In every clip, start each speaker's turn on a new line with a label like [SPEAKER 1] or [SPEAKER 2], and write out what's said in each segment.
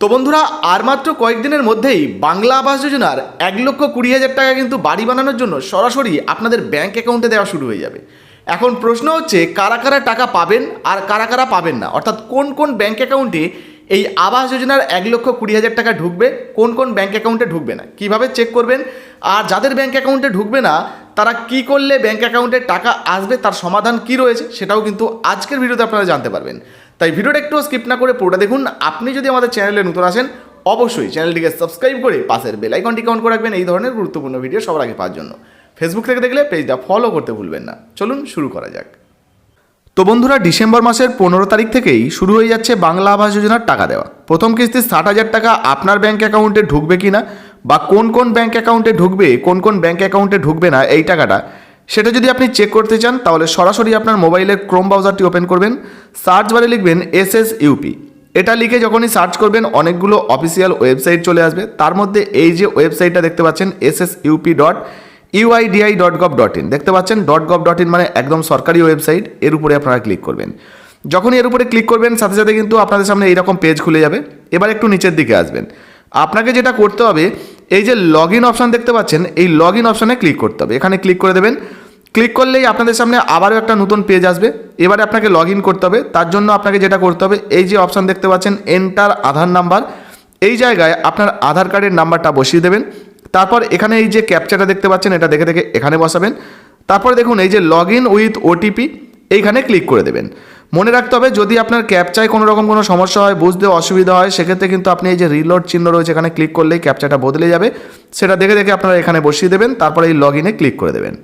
[SPEAKER 1] তো বন্ধুরা, আর মাত্র কয়েকদিনের মধ্যেই বাংলা আবাস যোজনার এক লক্ষ কুড়ি হাজার টাকা কিন্তু বাড়ি বানানোর জন্য সরাসরি আপনাদের ব্যাংক অ্যাকাউন্টে দেওয়া শুরু হয়ে যাবে। এখন প্রশ্ন হচ্ছে, কারা কারা টাকা পাবেন আর কারা কারা পাবেন না? অর্থাৎ কোন কোন ব্যাংক অ্যাকাউন্টে এই আবাস যোজনার এক লক্ষ কুড়ি হাজার টাকা ঢুকবে, কোন কোন ব্যাঙ্ক অ্যাকাউন্টে ঢুকবে না? কীভাবে চেক করবেন? আর যাদের ব্যাঙ্ক অ্যাকাউন্টে ঢুকবে না, তারা কি করলে ব্যাঙ্ক অ্যাকাউন্টে টাকা আসবে, তার সমাধান কি রয়েছে, সেটাও কিন্তু আজকের ভিডিওতে আপনারা জানতে পারবেন। তাই ভিডিওটা একটু স্কিপ না করে পুরোটা দেখুন। আপনি যদি আমাদের চ্যানেলে নতুন আসেন, অবশ্যই চ্যানেলটিকে সাবস্ক্রাইব করে পাশের বেল আইকনটি কাউন্ট করে রাখবেন। এই ধরনের গুরুত্বপূর্ণ ভিডিও সবার আগে পাওয়ার জন্য। ফেসবুক থেকে দেখলে পেজটা ফলো করতে ভুলবেন না। চলুন শুরু করা যাক। তো বন্ধুরা, ডিসেম্বর মাসের পনেরো তারিখ থেকেই শুরু হয়ে যাচ্ছে বাংলা আবাস যোজনার টাকা দেওয়া। প্রথম কিস্তি ষাট হাজার টাকা আপনার ব্যাঙ্ক অ্যাকাউন্টে ঢুকবে কি না বা কোন কোন ব্যাঙ্ক অ্যাকাউন্টে ঢুকবে, কোন কোন ব্যাঙ্ক অ্যাকাউন্টে ঢুকবে না, এই টাকাটা সেটা যদি আপনি চেক করতে চান, তাহলে সরাসরি আপনার মোবাইলের ক্রোম ব্রাউজারটি ওপেন করবেন। সার্চ বারে লিখবেন এস এস ইউপি এটা লিখে যখনই সার্চ করবেন, অনেকগুলো অফিসিয়াল ওয়েবসাইট চলে আসবে। তার মধ্যে এই যে ওয়েবসাইটটা দেখতে পাচ্ছেন S S UP dot UIDAI dot gov dot in দেখতে পাচ্ছেন ডট গভ ডট ইন মানে একদম সরকারি ওয়েবসাইট এর উপরে আপনারা ক্লিক করবেন। যখনই এর উপরে ক্লিক করবেন, সাথে সাথে কিন্তু আপনাদের সামনে এইরকম পেজ খুলে যাবে। এবার একটু নিচের দিকে আসবেন। আপনাকে যেটা করতে হবে, এই যে লগ ইন অপশান দেখতে পাচ্ছেন, এই লগ ইন অপশানে ক্লিক করতে হবে। এখানে ক্লিক করে দেবেন ক্লিক করলেই আপনাদের সামনে আবারও একটা নতুন পেজ আসবে। এবারে আপনাকে লগ করতে হবে। তার জন্য আপনাকে যেটা করতে হবে, এই যে অপশান দেখতে পাচ্ছেন এন্টার আধার নাম্বার এই জায়গায় আপনার আধার কার্ডের নাম্বারটা বসিয়ে দেবেন। তারপর এখানে এই যে ক্যাপচাটা দেখতে পাচ্ছেন, এটা দেখে দেখে এখানে বসাবেন। তারপর দেখুন, এই যে লগ ইন উইথ ওটিপি এইখানে ক্লিক করে দেবেন। মনে রাখতে হবে, যদি আপনার ক্যাপচায় কোনো রকম কোনো সমস্যা হয়, বুঝতে অসুবিধা হয়, সেক্ষেত্রে কিন্তু আপনি এই যে রিলোড চিহ্ন রয়েছে, এখানে ক্লিক করলেই ক্যাপচাটা বদলে যাবে। সেটা দেখে দেখে আপনারা এখানে বসিয়ে দেবেন, তারপরে এই লগ ক্লিক করে দেবেন।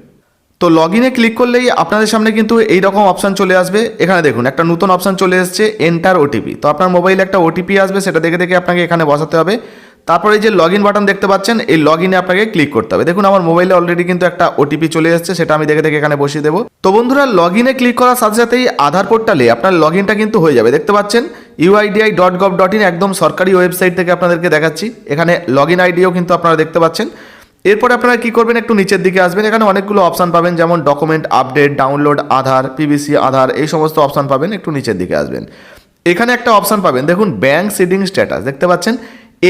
[SPEAKER 1] তো লগ ইনে ক্লিক করলেই আপনাদের সামনে কিন্তু এই রকম অপশান চলে আসবে। এখানে দেখুন, একটা নতুন অপশান চলে এসেছে এন্টার ওটিপি তো আপনার মোবাইলে একটা ওটিপি আসবে, সেটা দেখে দেখে আপনাকে এখানে বসাতে হবে। তারপরে যে লগ ইন বাটন দেখতে পাচ্ছেন, এই লগ ইনে আপনাকে ক্লিক করতে হবে। দেখুন, আমার মোবাইলে অলরেডি কিন্তু একটা ওটিপি চলে এসেছে, সেটা আমি দেখে দেখে এখানে বসিয়ে দেবো। তো বন্ধুরা লগ ইনে ক্লিক করার সাথে সাথেই আধার পোর্টালে আপনার লগ ইনটা কিন্তু হয়ে যাবে। দেখতে পাচ্ছেন UIDAI dot gov dot in একদম সরকারি ওয়েবসাইট থেকে আপনাদেরকে দেখাচ্ছি। এখানে লগ ইন আইডিও কিন্তু আপনারা দেখতে পাচ্ছেন। এরপরে আপনারা কি করবেন? একটু নিচের দিকে আসবেন। এখানে অনেকগুলো অপশান পাবেন, যেমন document update download Aadhaar PVC Aadhaar, এই সমস্ত অপশান পাবেন। একটু নিচের দিকে আসবেন। এখানে একটা অপশান পাবেন। দেখুন ব্যাংক সিডিং স্ট্যাটাস দেখতে পাচ্ছেন?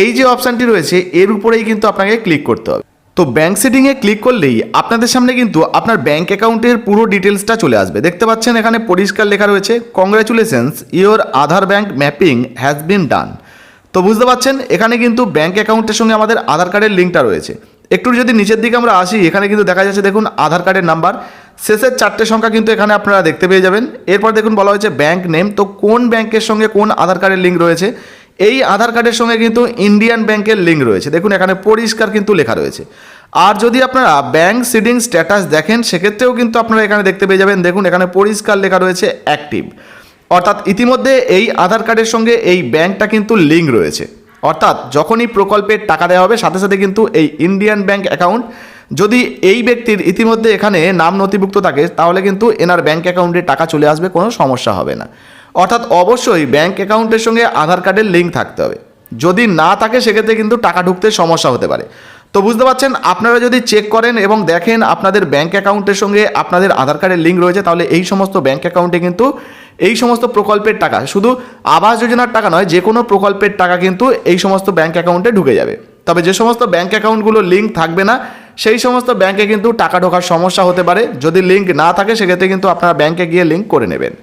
[SPEAKER 1] এই যে অপশানটি রয়েছে, এর উপরেই কিন্তু আপনাকে ক্লিক করতে হবে। তো ব্যাংক সেটিংয়ে ক্লিক করলেই আপনাদের সামনে কিন্তু আপনার ব্যাঙ্ক অ্যাকাউন্টের পুরো ডিটেলসটা চলে আসবে। দেখতে পাচ্ছেন, এখানে পরিষ্কার লেখা রয়েছে congratulations your Aadhaar bank mapping has been done তো বুঝতে পারছেন এখানে কিন্তু ব্যাঙ্ক অ্যাকাউন্টের সঙ্গে আমাদের আধার কার্ডের লিঙ্কটা রয়েছে। একটু যদি নিচের দিকে আমরা আসি, এখানে কিন্তু দেখা যাচ্ছে দেখুন আধার কার্ডের নাম্বার। শেষের চারটে সংখ্যা কিন্তু এখানে আপনারা দেখতে পেয়ে যাবেন। এরপর দেখুন বলা হয়েছে ব্যাংক নেম। তো কোন ব্যাংকের সঙ্গে কোন আধার কার্ডের লিঙ্ক রয়েছে? এই আধার কার্ডের সঙ্গে কিন্তু ইন্ডিয়ান ব্যাংকের লিঙ্ক রয়েছে। দেখুন এখানে পরিষ্কার কিন্তু লেখা রয়েছে। আর যদি আপনারা ব্যাংক সিডিং স্ট্যাটাস দেখেন, সেক্ষেত্রেও কিন্তু আপনারা এখানে দেখতে পেয়ে যাবেন। দেখুন এখানে পরিষ্কার লেখা রয়েছে অ্যাক্টিভ। অর্থাৎ ইতিমধ্যে এই আধার কার্ডের সঙ্গে এই ব্যাংকটা কিন্তু লিঙ্ক রয়েছে। অর্থাৎ যখনই প্রকল্পের টাকা দেওয়া হবে, সাথে সাথে কিন্তু এই ইন্ডিয়ান ব্যাংক অ্যাকাউন্ট যদি এই ব্যক্তির ইতিমধ্যে এখানে নাম নথিভুক্ত থাকে, তাহলে কিন্তু এনার ব্যাংক অ্যাকাউন্টে টাকা চলে আসবে, কোনো সমস্যা হবে না। অর্থাৎ অবশ্যই ব্যাংক অ্যাকাউন্টের সঙ্গে আধার কার্ডের লিঙ্ক থাকতে হবে। যদি না থাকে, সেক্ষেত্রে কিন্তু টাকা ঢুকতে সমস্যা হতে পারে। তো বুঝতে পারছেন, আপনারা যদি চেক করেন এবং দেখেন আপনাদের ব্যাংক অ্যাকাউন্টের সঙ্গে আপনাদের আধার কার্ডের লিঙ্ক রয়েছে, তাহলে এই সমস্ত ব্যাংক অ্যাকাউন্টে কিন্তু এই সমস্ত প্রকল্পের টাকা, শুধু আবাস যোজনার টাকা নয়, যে কোনো প্রকল্পের টাকা কিন্তু এই সমস্ত ব্যাঙ্ক অ্যাকাউন্টে ঢুকে যাবে। তবে যে সমস্ত ব্যাঙ্ক অ্যাকাউন্টগুলো লিঙ্ক থাকবে না, সেই সমস্ত ব্যাংকে কিন্তু টাকা ঢোকার সমস্যা হতে পারে। যদি লিঙ্ক না থাকে, সেক্ষেত্রে কিন্তু আপনারা ব্যাংকে গিয়ে লিঙ্ক করে নেবেন।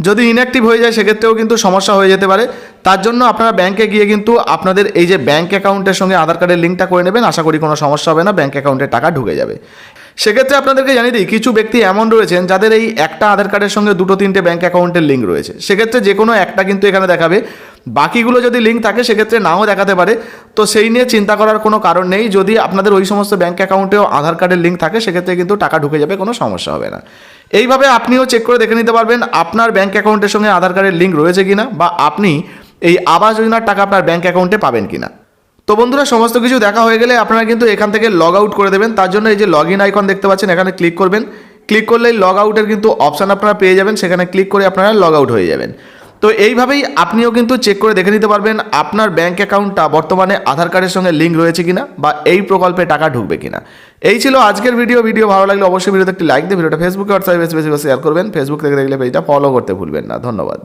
[SPEAKER 1] যদি ইনঅ্যাক্টিভ হয়ে যায়, সেক্ষেত্রেও কিন্তু সমস্যা হয়ে যেতে পারে। তার জন্য আপনারা ব্যাংকে গিয়ে কিন্তু আপনাদের এই যে ব্যাংক অ্যাকাউন্টের সঙ্গে আধার কার্ডের লিঙ্কটা করে নেবেন। আশা করি কোনো সমস্যা হবে না ব্যাংক অ্যাকাউন্টে টাকা ঢুকে যাবে। সেক্ষেত্রে আপনাদেরকে জানিয়ে দিই, কিছু ব্যক্তি এমন রয়েছেন যাদের এই একটা আধার কার্ডের সঙ্গে দুটো তিনটে ব্যাঙ্ক অ্যাকাউন্টের লিঙ্ক রয়েছে। সেক্ষেত্রে যে কোনো একটা কিন্তু এখানে দেখাবে। বাকিগুলো যদি লিঙ্ক থাকে, সেক্ষেত্রে নাও দেখাতে পারে। তো সেই নিয়ে চিন্তা করার কোনো কারণ নেই। যদি আপনাদের ওই সমস্ত ব্যাঙ্ক অ্যাকাউন্টেও আধার কার্ডের লিঙ্ক থাকে, সেক্ষেত্রে কিন্তু টাকা ঢুকে যাবে, কোনো সমস্যা হবে না। এইভাবে আপনিও চেক করে দেখে নিতে পারবেন আপনার ব্যাঙ্ক অ্যাকাউন্টের সঙ্গে আধার কার্ডের লিঙ্ক রয়েছে কিনা বা আপনি এই আবাস যোজনার টাকা আপনার ব্যাঙ্ক অ্যাকাউন্টে পাবেন কিনা। তো বন্ধুরা, সমস্ত কিছু দেখা হয়ে গেলে আপনারা কিন্তু এখান থেকে লগ আউট করে দেবেন। তার জন্য এই যে লগ ইন আইকন দেখতে পাচ্ছেন, এখানে ক্লিক করবেন। ক্লিক করলেই লগ আউটের কিন্তু অপশান আপনারা পেয়ে যাবেন। সেখানে ক্লিক করে আপনারা লগ আউট হয়ে যাবেন। তো এইভাবেই আপনিও কিন্তু চেক করে দেখে নিতে পারবেন আপনার ব্যাঙ্ক অ্যাকাউন্টটা বর্তমানে আধার কার্ডের সঙ্গে লিঙ্ক রয়েছে কিনা বা এই প্রকল্পে টাকা ঢুকবে কিনা। এই ছিল আজকের ভিডিও ভিডিও ভালো লাগলে অবশ্যই ভিডিওতে একটি লাইক দিয়ে ভিডিওটা ফেসবুকে হোয়াটসঅ্যাপে বেশি বেশি শেয়ার করবেন। ফেসবুক থেকে দেখলে পেজটা ফলো করতে ভুলবেন না। ধন্যবাদ।